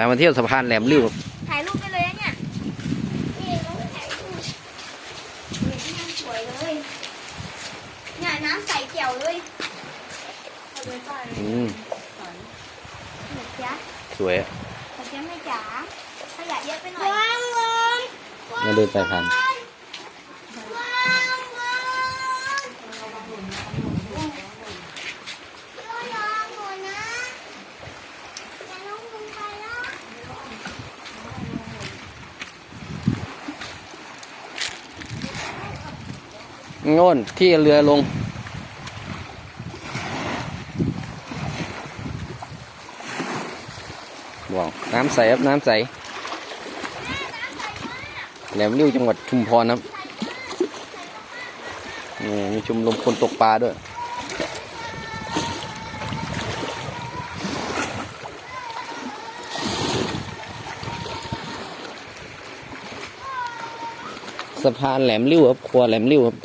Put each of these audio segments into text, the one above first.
ไปมาเที่ยวสะพานแหลมริ้วครับถ่ายรูปได้เลยนะเนี่ยนี่เราถ่ายรูปนี่ที่นั่งสวยเลยเนี่ยน้ำใสแจ๋วเลยอืมเด็กจ๊ะสวยอะเด็กจ๊ะไม่จ๋าขยะเยอะไปหน่อยว้างเลยมาเดินไปผ่านว้างว้างรอหนูนะอย่าลงลงไปนะ โน่นที่เรือลง ว้าวน้ำใสครับ น้ำใส แหลมริ้วจังหวัดชุมพรครับนี่มีชุมรมคนตกปลาด้วยสะพานแหลมริ้วครับครัวแหลมริ้วครับ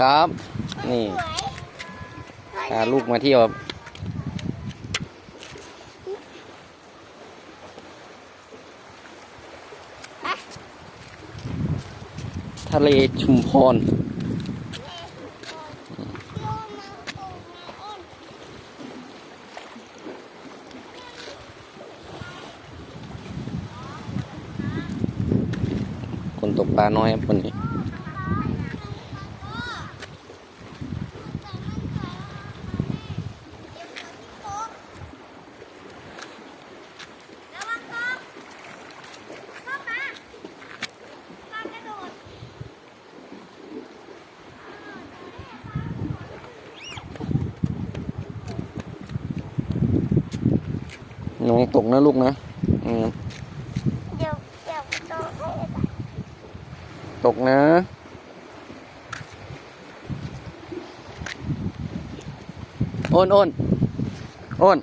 ครับ นี่พาลูกมาเที่ยวทะเลชุมพรคนตกปลาน้อยครับคนนี้ ระวังตกเข้ามาปลากระโดด น้องตกนะลูกนะอืมเดี๋ยวเดี๋ยวโตให้ตกนะโอนโอนโอน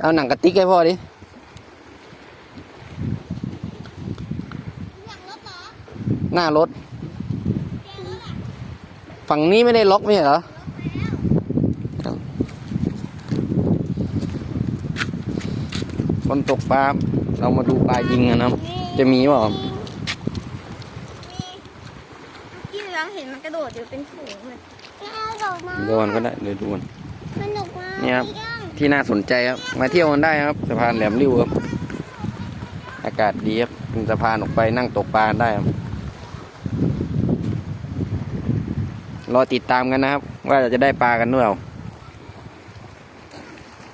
เอาหนังกระติกให้พ่อดิอย่างรถเหรอหน้ารถแกรถอะฝั่งนี้ไม่ได้ล็อกไม่ใช่เหรอ คนตกปลาเรามาดูปลายิงกันนะครับ จะมีเปล่ามีที่เหลืองเห็นมันกระโดดอยู่เป็นฝูงเลยกระโดดมาดูกันก็ได้เดี๋ยวดูกันสนุกมากเนี่ยครับที่น่าสนใจครับ มาเที่ยวกันได้ครับสะพานแหลมริ้วครับ อากาศดีครับเป็นสะพานออกไปนั่งตกปลาได้ครับรอติดตามกันนะครับ ว่าจะได้ปลากันด้วยเปล่า